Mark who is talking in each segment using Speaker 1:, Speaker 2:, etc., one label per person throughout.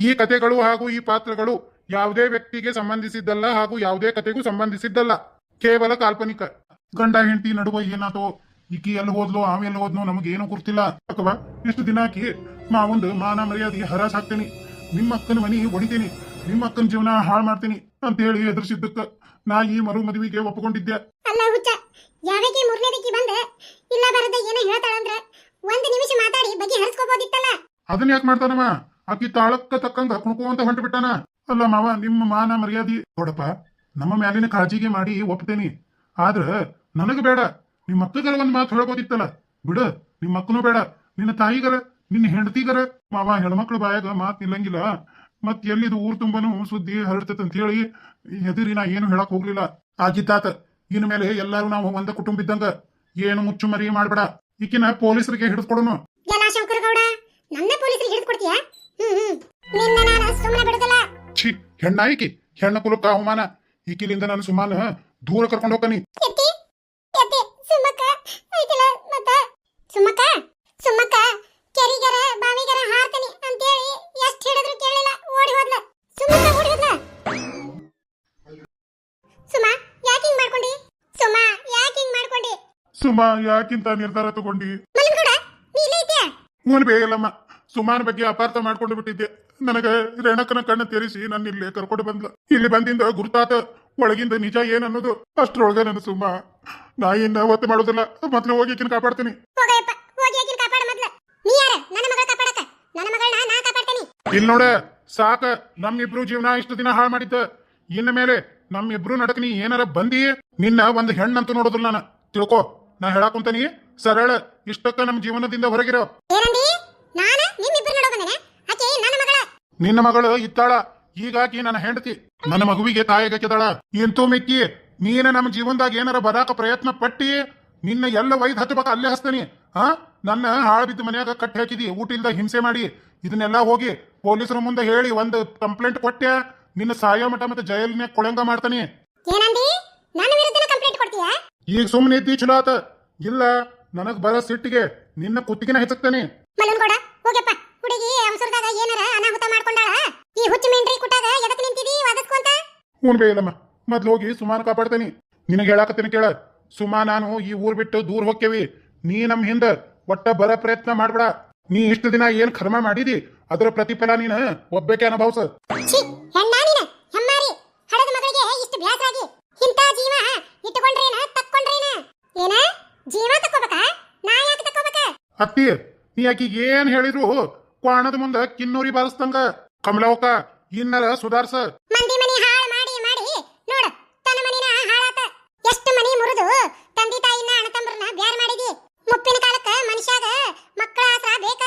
Speaker 1: ಈ ಕಥೆಗಳು ಹಾಗೂ ಈ ಪಾತ್ರಗಳು ಯಾವುದೇ ವ್ಯಕ್ತಿಗೆ ಸಂಬಂಧಿಸಿದ್ದಲ್ಲ ಹಾಗೂ ಯಾವುದೇ ಕಥೆಗೂ ಸಂಬಂಧಿಸಿದ್ದಲ್ಲ. ಕೇವಲ ಕಾಲ್ಪನಿಕ. ಗಂಡ ಹೆಂಡತಿ ನಡುವೆ ಏನಾತೋ ಈಕಿ ಎಲ್ಲಿ ಹೋದ್ಲು ಆಮೇಲೆ ಎಲ್ಲಿ ಹೋದ್ನೋ ನಮಗೇನು ಗೊತ್ತಿಲ್ಲ ಅಥವಾ ಇಷ್ಟು ದಿನ ಆಕಿ ಮಾವಂದು ಮಾನ ಮರ್ಯಾದೆ ಹರಾಸ್ ಹಾಕ್ತೀನಿ ನಿಮ್ಮ ಅಕ್ಕನ ಮನಿ ಹೊಡಿತೀನಿ ನಿಮ್ಮ ಅಕ್ಕನ ಜೀವನ ಹಾಳು ಮಾಡ್ತೀನಿ ಅಂತ ಹೇಳಿ ಎದುರಿಸಿದ್ದಕ್ಕ ನಾ ಈ ಮರು ಮದುವೆಗೆ ಒಪ್ಪಿಕೊಂಡಿದ್ದೆ.
Speaker 2: ಅಲ್ಲ ಹುಚ್ಚ ಯಾವಾಗ ಮೂರನೇದಕ್ಕೆ ಬಂದ ಇಲ್ಲ ಬರದೆ ಏನೋ ಹೇಳ್ತಾಳಂದ್ರ ಒಂದು ನಿಮಿಷ ಮಾತಾಡಿ ಬಗ್ಗೆ ಹರಿಸ್ಕೋಬಹುದಿತ್ತಲ್ಲ
Speaker 1: ಅದನ್ನ ಯಾಕೆ ಮಾಡ್ತಾನವ? ಆಕಿ ತಾಳಕ್ಕ ತಕ್ಕಂಗ ಕುಣ್ಕೋಂತ ಹೊಂಟು ಬಿಟ್ಟಾನ. ಅಲ್ಲ ಮಾವ, ನಿಮ್ಮ ಮಾನ ಮರ್ಯಾದಿ ನೋಡಪ್ಪ, ನಮ್ಮ ಮ್ಯಾಲಿನ ಕಾಳಜಿಗೆ ಮಾಡಿ ಒಪ್ತೇನಿ. ಆದ್ರ ನನಗ ಬೇಡ ನಿಮ್ಮ ಅಕ್ಕಗರ ಒಂದ್ ಮಾತು ಹೇಳ್ಬೋದಿತ್ತಲ್ಲ. ಬಿಡು ನಿಮ್ಮ ಅಕ್ಕನೂ ಬೇಡ, ನಿನ್ನ ತಾಯಿಗರ, ನಿನ್ನ ಹೆಂಡತಿಗರ. ಮಾವ, ಹೆಣ್ಮಕ್ಳ ಬಾಯಾಗ ಮಾತ್ ನಿಲ್ಲಂಗಿಲ್ಲ. ಮತ್ ಎಲ್ಲಿದು ಊರ್ ತುಂಬಾನು ಸುದ್ದಿ ಹರಡ್ತೈತೆ ಅಂತ ಹೇಳಿ ಎದುರಿ ನಾ ಏನು ಹೇಳಕ್ ಹೋಗ್ಲಿಲ್ಲ. ಆಗಿತ್ತಾತ ಇನ್ ಮೇಲೆ ಎಲ್ಲಾರು ನಾವು ಒಂದ ಕುಟುಂಬ ಇದ್ದಂಗ ಏನು ಮುಚ್ಚು ಮರಿ ಮಾಡ್ಬೇಡ. ಈಕಿನ ಪೊಲೀಸರಿಗೆ ಹಿಡಿದ್ಕೊಡೋನು
Speaker 2: ಪೊಲೀಸರಿಗೆ ನಿನ್ನ ನಾನು ಸುಮ್ಮನೆ ಬಿಡುದಿಲ್ಲ.
Speaker 1: ಛೀ ಹೆಣ್ಣಾಯಿಕಿ ಹೆಣ್ಣ ಕುಲಕ್ಕ ಅವಮಾನ. ಈಕಿಲಿಂದ ನಾನು ಸುಮಾನ ದೂರ ಕರ್ಕೊಂಡು ಹೋಗ್ತಾನಿ.
Speaker 2: ಎತ್ತಿ ಎತ್ತಿ ಸುಮ್ಮಕ್ಕ ಐತಿಲ್ಲ ಮತ್ತ? ಸುಮ್ಮಕ್ಕ ಸುಮ್ಮಕ್ಕ ಕೆರಿಗರ ಬಾವಿಗರ ಹಾರ್ತೀನಿ ಅಂತೇಳಿ ಎಷ್ಟ್ ಹಿಡಿದ್ರು ಕೇಳಿಲ್ಲ ಓಡಿ ಹೋದ್ಲ ಸುಮ್ಮಕ್ಕ ಓಡಿ ಹೋದ್ಲ ಸುಮ ಯಾಕೆ ಹಿಂಗ್ ಮಾಡ್ಕೊಂಡಿ? ಸುಮ ಯಾಕೆ ಹಿಂಗ್ ಮಾಡ್ಕೊಂಡಿ?
Speaker 1: ಸುಮಾ ಯಾಕಿಂತ ನಿರ್ಧಾರ ತಗೊಂಡಿ?
Speaker 2: ಮಲಗೂಡ ನೀ ಇಲ್ಲೇ ಇದ್ಯಾ
Speaker 1: ಸುಮಾನ ಬಗ್ಗೆ ಅಪಾರ್ಥ ಮಾಡ್ಕೊಂಡು ಬಿಟ್ಟಿದ್ದೆ. ನನಗ ರೇಣಕನ ಕಣ್ಣ ತೆರೆಸಿ ನನ್ನ ಇಲ್ಲಿ ಕರ್ಕೊಂಡು ಬಂದ್ಲ. ಇಲ್ಲಿ ಬಂದಿಂದ ಗುರುತಾತ ಒಳಗಿಂದ ನಿಜ ಏನ್ ಅನ್ನೋದು ಅಷ್ಟ್ರೊಳಗೆ ನನ್ನ ಸುಮ್ಮ ನಾ ಇನ್ನ ಒತ್ತು ಮಾಡೋದಿಲ್ಲ. ಮೊದ್ಲು ಹೋಗಿ ಕಿನ್ ಕಾಪಾಡ್ತೀನಿ. ಇಲ್ಲಿ ನೋಡ ಸಾಕ. ನಮ್ಮಿಬ್ರು ಜೀವನ ಇಷ್ಟು ದಿನ ಹಾಳು ಮಾಡಿದ್ದ. ಇನ್ನ ಮೇಲೆ ನಮ್ಮಿಬ್ರು ನಡಕ್ ನೀ ಏನಾರ ಬಂದಿ? ನಿನ್ನ ಒಂದು ಹೆಣ್ಣಂತ ನೋಡೋದಿಲ್ಲ ನಾನು. ತಿಳ್ಕೊ. ನಾ ಹೇಳಾಕುಂತಾನಿ ಸರಳ ಇಷ್ಟಕ್ಕ ನಮ್ಮ ಜೀವನದಿಂದ ಹೊರಗಿರೋ.
Speaker 2: ನಾನ ನಿಮ್ಮಿಬ್ಬರು ನೋಡೋ ಬಂದೇನೆ ಆಕೆ ನನ್ನ ಮಗಳ
Speaker 1: ನಿನ್ನ ಮಗಳು ಇತ್ತಾಳ ಈಗಾಕಿ ನನ್ನ ಹೆಂಡತಿ ನನ್ನ ಮಗುವಿಗೆ ತಾಯಿಗಾಕಿದಾಳ ಎಂತೂ ಮಿಕ್ಕಿ ನೀನ ನಮ್ಮ ಜೀವನದಾಗ ಏನಾರ ಬರಾಕ ಪ್ರಯತ್ನ ಪಟ್ಟಿ? ನಿನ್ನ ಎಲ್ಲ ವೈದ್ ಹಚ್ಚಬೇಕ ಅಲ್ಲೇ ಹಸ್ತನಿ ಹಾ ನನ್ನ ಹಾಳು ಬಿದ್ದ ಮನ್ಯಾಗ ಕಟ್ಟಿ ಹಾಕಿದಿ ಊಟ ಇಲ್ದ ಹಿಂಸೆ ಮಾಡಿ. ಇದನ್ನೆಲ್ಲ ಹೋಗಿ ಪೊಲೀಸರ ಮುಂದೆ ಹೇಳಿ ಒಂದು ಕಂಪ್ಲೇಂಟ್ ಕೊಟ್ಟೆ. ನಿನ್ನ ಸಾಯೋ ಮಠ ಮತ್ತೆ ಜೈಲಿನ್ಯಾಗ ಕೊಳಂಗ ಮಾಡ್ತಾನೆ. ಈಗ ಸುಮ್ಮನೆ ಇದ್ದಿ ಚಲೋ ಆತ. ಇಲ್ಲ ನನಗ್ ಬರ ಸಿಟ್ಟಿಗೆ ನಿನ್ನ ಕುತ್ತಿಗೆನ ಹೆಚ್ಚಕ್ತಾನೆ. ಹ್ಞೂ ಬೇಯದಮ್ಮ ಮೊದ್ಲು ಹೋಗಿ ಸುಮಾನ ಕಾಪಾಡ್ತೇನೆ. ನಿನಗೆ ಹೇಳಾಕತ್ತೀನಿ ಕೇಳ. ಸುಮಾ ನಾನು ಈ ಊರ್ ಬಿಟ್ಟು ದೂರ ಹೋಗ್ತೇವಿ ನೀ ನಮ್ ಹಿಂದ ಒಟ್ಟ ಬರ ಪ್ರಯತ್ನ ಮಾಡ್ಬೇಡ. ನೀ ಇಷ್ಟು ದಿನ ಏನ್ ಕರ್ಮ ಮಾಡಿದಿ? ಅದರ ಪ್ರತಿಫಲ ನೀನು ಒಬ್ಬಕ್ಕೆ ಅನುಭವಿಸ. ಅತ್ತಿ ನೀ ಆಕಿ ಏನ್ ಹೇಳಿದ್ರು? ಕ್ವಾಣದ ಮುಂದ ಕಿನ್ನೂರಿ ಬಾರಿಸ್ದಂಗ. ಕಮಲಾವಕ ಇನ್ನರ ಸುಧಾರ್ಸ.
Speaker 2: ಮಂದಿ ಮನಿ ಹಾಳು ಮಾಡಿ ಮಾಡಿ ನೋಡ ತನ್ನ ಮನಿನ ಹಾಳಾತ ಎಷ್ಟು ಮನಿ ಮುರಿದು ತಂದೆ ತಾಯಿನ ಅಣ್ಣ ತಮ್ಮರನ್ನ ಬ್ಯಾರ್ ಮಾಡಿದಿ ಮುಪ್ಪಿನ ಕಾಲಕ್ಕ ಮನುಷ್ಯಾಗ ಮಕ್ಕಳ ಆಸರ ಬೇಕ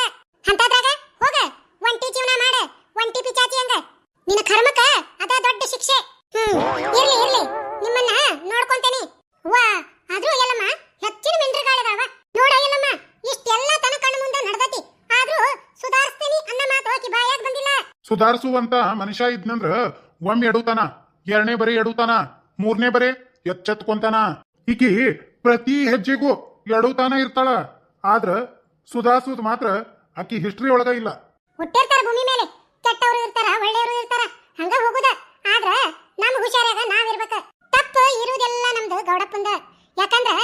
Speaker 2: ಅಂತದ್ರಾಗ ಹೋಗ ಒಂಟಿ ಜೀವನ ಮಾಡ ಒಂಟಿ ಪಿಚಾಚಿ ಹಂಗ ನಿನ್ನ ಕರ್ಮಕ್ಕ ಅದ ದೊಡ್ಡ ಶಿಕ್ಷೆ ಹ್ಮ್ ಇರ್ಲಿ ಇರ್ಲಿ ನಿಮ್ಮನ್ನ ನೋಡ್ಕೊಂತೇನಿ ವಾ ಆದ್ರೂ ಎಲ್ಲಮ್ಮ ಹೆಚ್ಚಿನ ಮಿಂಡ್ರಿಗಾಳದಾವ ನೋಡ ಎಲ್ಲಮ್ಮ ಇಷ್ಟೆಲ್ಲ ತನ್ನ ಕಣ್ಣು ಮುಂದೆ ನಡ್ದತಿ ಆದ್ರೂ ಸುಧಾರಿಸ್ತೀನಿ ಅನ್ನ ಮಾತು ಆಕಿ ಬಾಯಾಗ ಬಂದಿಲ್ಲ
Speaker 1: ಸುಧಾರಿಸುವಂತ ಮನುಷ್ಯ ಇದ್ನಂದ್ರ ಒಮ್ಮೆ ಎಡುತ್ತಾನ ಎರಡನೇ ಬರೀ ಎಡುತ್ತಾನ ಮೂರನೇ ಬರೀ ಎಚ್ಚೆತ್ಕೊಂತಾನ. ಈಕಿ ಪ್ರತಿ ಹೆಜ್ಜೆಗೂ ಎಡುತ್ತಾನ ಇರ್ತಾಳ. ಆದ್ರ ಸುಧಾರಿಸುದ್ ಮಾತ್ರ ಆಕಿ ಹಿಸ್ಟ್ರಿ ಒಳಗ ಇಲ್ಲ.
Speaker 2: ಹುಟ್ಟಿರ್ತಾರ ಭೂಮಿ ಮೇಲೆ, ಕೆಟ್ಟವರು ಇರ್ತಾರ, ಒಳ್ಳೆಯವರು ಇರ್ತಾರ, ಹಂಗ ಹೋಗುದ. ಆದ್ರ ನಮ್ ಹುಷಾರಾಗ ನಾವಿರ್ಬೇಕ ತಪ್ಪು ಇರುವುದೆಲ್ಲ ನಮ್ದು ಗೌಡಪ್ಪಂದ. ಯಾಕಂದ್ರ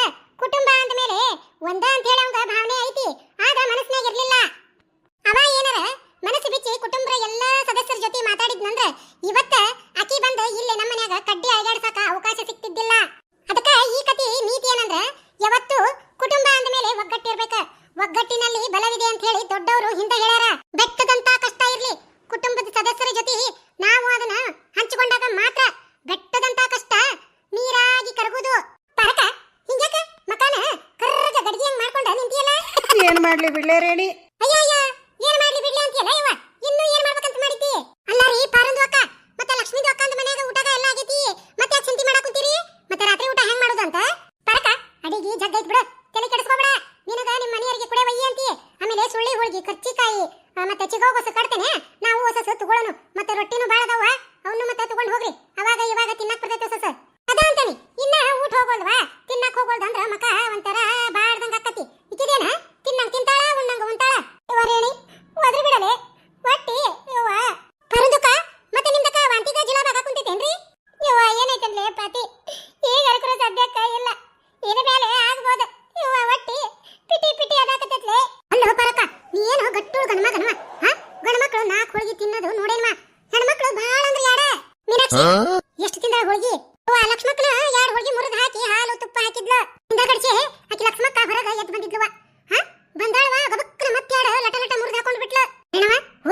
Speaker 2: ಕುಟುಂಬ ಅಂದ ಮೇಲೆ ಒಂದ ಅಂತ ಹೇಳಿ ಭಾವನೆ ಐತಿ, ಆದ್ರ ಮನಸ್ನಾಗ ಇರ್ಲಿಲ್ಲ.
Speaker 3: ಮಾಡ್ಲಿ ಬಿಡ್ಲೇ ರೇಣಿ.
Speaker 2: ಮಾಡ್ಲಿ ಅಕ್ಕ, ಮತ್ತೆ ಲಕ್ಷ್ಮೀ ಅಕ್ಕ ಅಂತ ಮತ್ತೆ ಮತ್ತೆ ರಾತ್ರಿ ಊಟ ಹೆಂಗ್ ಮಾಡೋದು ಅಂತ? ಪರಕ, ಅಡಿಗೆ ಬಿಡು. ತಲೆ ನಿನಗ ಆಮೇಲೆ ಸುಳ್ಳಿ ಮತ್ತೆ ನಾವು ಹೊಸ ಮತ್ತೆ ರೊಟ್ಟಿನೂ ಭಾಳ ಅದಾವ. ಅವನು ಮತ್ತೆ ತಗೊಂಡು ಹೋಗ್ರಿ. ಅವಾಗ ಇವಾಗ ತಿನ್ನಕ್ ಬರ್ತೈತೆ ಹೊಸ ಅದ ಅಂತಾನಿ. ಇನ್ನ ಊಟ ಹೋಗೋಲ್ವಾ? ತಿನ್ನಕ್ ಹೋಗೋಲ್ದ ಅಂದ್ರ ಮಕ ಒಂಥರ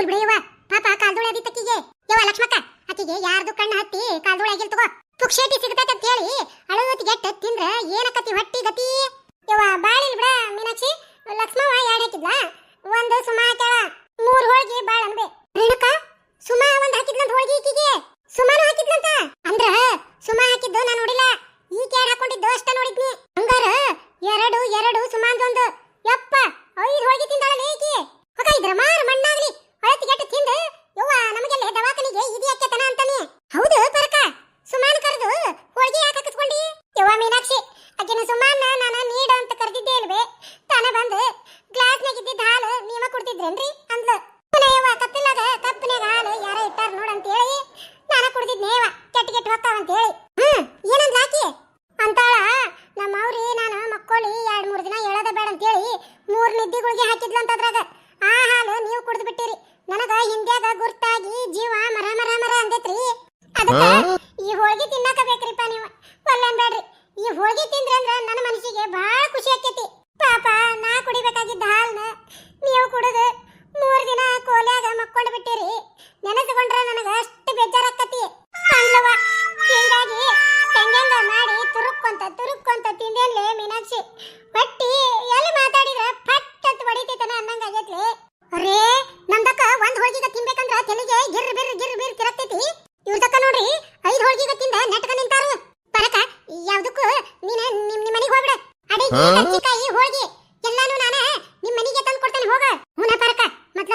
Speaker 2: el brío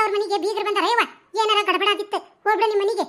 Speaker 2: ಅವ್ರ ಮನೆಗೆ ಬೀಗರು ಬಂದಾರ ಏನಾರ ಗಡಬಡ ಆಗಿತ್ತು ಹೋಗ್ಬಿಡ ನಿಮ್ಮ ಮನೆಗೆ.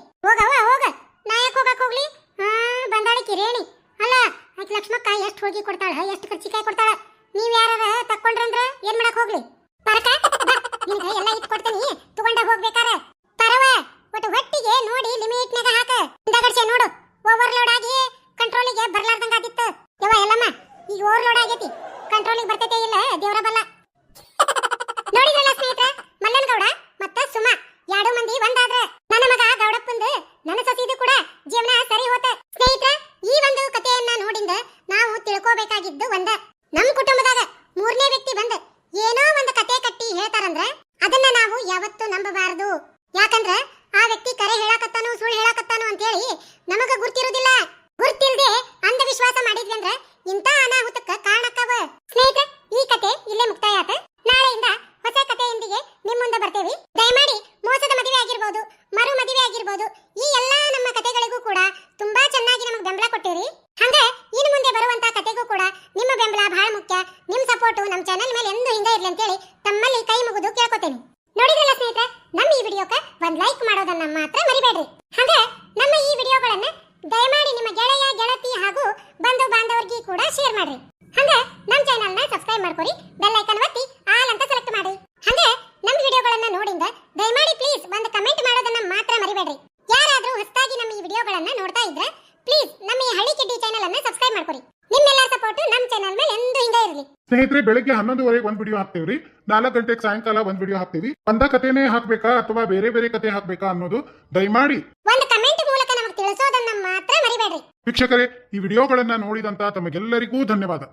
Speaker 2: ಮಾಡಬೇಕಾಗಿದ್ದು ಒಂದ. ನಮ್ಮ ಕುಟುಂಬದ ನನ್ನ ಮೇಲೆ ಎಂದು ಹಿಂಗ ಇರ್ಲಿ ಅಂತೇಳಿ ತಮ್ಮಲ್ಲಿ ಕೈ ಮುಗಿದು ಕೇಳ್ಕೊತೇನೆ. ನೋಡಿದ್ರಲ್ಲ ಸ್ನೇಹಿತರೆ, ನಮ್ಮ ಈ ವಿಡಿಯೋಕ್ಕೆ ಒಂದು ಲೈಕ್ ಮಾಡೋದನ್ನ ಮಾತ್ರ ಮರಿಬೇಡ್ರಿ. ಹಾಗೆ ನಮ್ಮ ಈ ವಿಡಿಯೋಗಳನ್ನ ದಯಮಾಡಿ ನಿಮ್ಮ ಗೆಳೆಯ, ಗೆಳತಿ ಹಾಗೂ ಬಂಧು ಬಾಂಧವರಿಗೆ ಕೂಡ ಶೇರ್ ಮಾಡ್ರಿ. ಹಂಗೆ ನಮ್ಮ ಚಾನಲ್ನ ಸಬ್ಸ್ಕ್ರೈಬ್ ಮಾಡ್ಕೊರಿ ಬೆಲ್ ಐಕನ್ ಒತ್ತಿ ಆಲ್ ಅಂತ ಸೆಲೆಕ್ಟ್ ಮಾಡಿ ಹಂಗೆ ನಮ್ಮ ವಿಡಿಯೋಗಳನ್ನ ನೋಡಿಂದ ದಯಮಾಡಿ
Speaker 1: ಸ್ನೇಹಿತರೆ ಬೆಳಗ್ಗೆ ಹನ್ನೊಂದುವರೆಗೆ ಒಂದ್ ವಿಡಿಯೋ ಹಾಕ್ತೇವ್ರಿ. ನಾಲ್ಕು ಗಂಟೆಗೆ ಸಾಯಂಕಾಲ ಒಂದ್ ವಿಡಿಯೋ ಹಾಕ್ತೀವಿ. ಒಂದ ಕಥೆನೇ ಹಾಕ್ಬೇಕಾ ಅಥವಾ ಬೇರೆ ಬೇರೆ ಕತೆ ಹಾಕ್ಬೇಕಾ ಅನ್ನೋದು ದಯಮಾಡಿ.
Speaker 2: ಒಂದು ಮೂಲಕ ನಮಗೆ
Speaker 1: ವೀಕ್ಷಕರೇ ಈ ವಿಡಿಯೋಗಳನ್ನ ನೋಡಿದಂತ ತಮಗೆಲ್ಲರಿಗೂ ಧನ್ಯವಾದ.